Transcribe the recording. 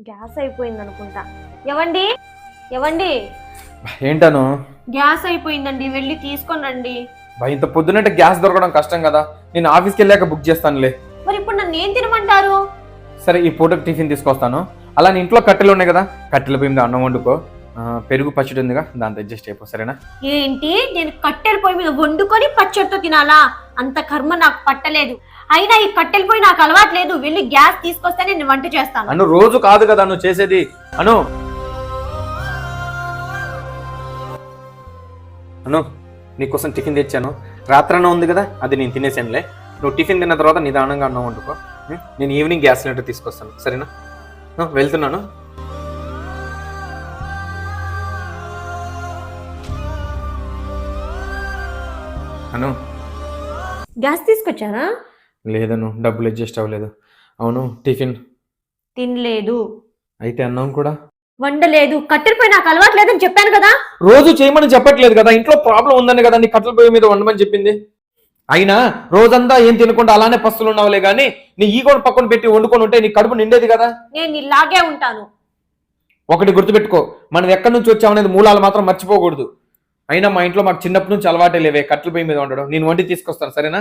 Gas అయిపోయింది అనుకుంటా ఎవండి? ఎవండి? ఏంటను? Gas అయిపోయిందండి వెళ్ళి తీసుకొని రండి. బా ఇంత పొద్దునంటే గ్యాస్ దొరకడం కష్టం కదా. నేను ఆఫీస్కి వెళ్ళాక బుక్ చేస్తానులే. మరి ఇప్పుడు నన్ను ఏం తినమంటారు? సరే ఈ పూటకు టిఫిన్ తీసుకొస్తాను. అలా నీ ఇంట్లో కట్టెలు ఉన్నాయి కదా. కట్టెల పోయి మీద అన్నం వండుకో. ఆ, పెరుగు పచ్చడి ఉందిగా దాంతో అడ్జస్ట్ అయిపో సరేనా? ఏంటి? నేను కట్టెల పొయ్యి మీద వండుకొని పచ్చడితో తినాలా? అంత కర్మ నాకు పట్టలేదు. అయినా ఈ కట్టెలు పోయి నాకు అలవాటు లేదు. వెళ్ళి గ్యాస్ తీసుకొస్తే నేను వంట చేస్తాను. అను రోజు కాదు కదా నువ్వు చేసేది. అను. అను నీకోసం టిఫిన్ తెచ్చాను. రాత్రన ఉంది కదా అది నేను తినేసానులే. నువ్వు టిఫిన్ తిన్న తర్వాత నిదానంగా అన్నం వండుకో. ఉం? నేను ఈవినింగ్ గ్యాస్ సిలిండర్ తీసుకొస్తాను. సరేనా? వెళ్తున్నాను అను. గ్యాస్ తీసుకొచ్చారా? లేదను డబ్బులు అడ్జస్ట్ అవ్వలేదు. అవును టిఫిన్? తినలేదు. అయితే అన్నం కూడా? వండలేదు. కట్టెల పొయ్యి నాకు అలవాటు లేదని చెప్పాను కదా? రోజు చేయమని చెప్పట్లేదు కదా ఇంట్లో ప్రాబ్లం ఉందని కదా నీ కట్టెల పొయ్యి మీద వండమని చెప్పింది. అయినా రోజంతా ఏం తినకుండా అలానే పస్తులు ఉన్నావులే కానీ నీ ఈ కూడా పక్కన పెట్టి వండుకొని ఉంటే నీ కడుపు నిండేది కదా? నేను ఇలాగే ఉంటాను. ఒకటి గుర్తుపెట్టుకో మనం ఎక్కడి నుంచి వచ్చామనేది మూలాలు మాత్రం మర్చిపోకూడదు. అయినా మా ఇంట్లో మాకు చిన్నప్పటి నుంచి అలవాటే లేవే కట్టెల పొయ్యి మీద ఉండడం నేను వండి తీసుకొస్తాను సరేనా?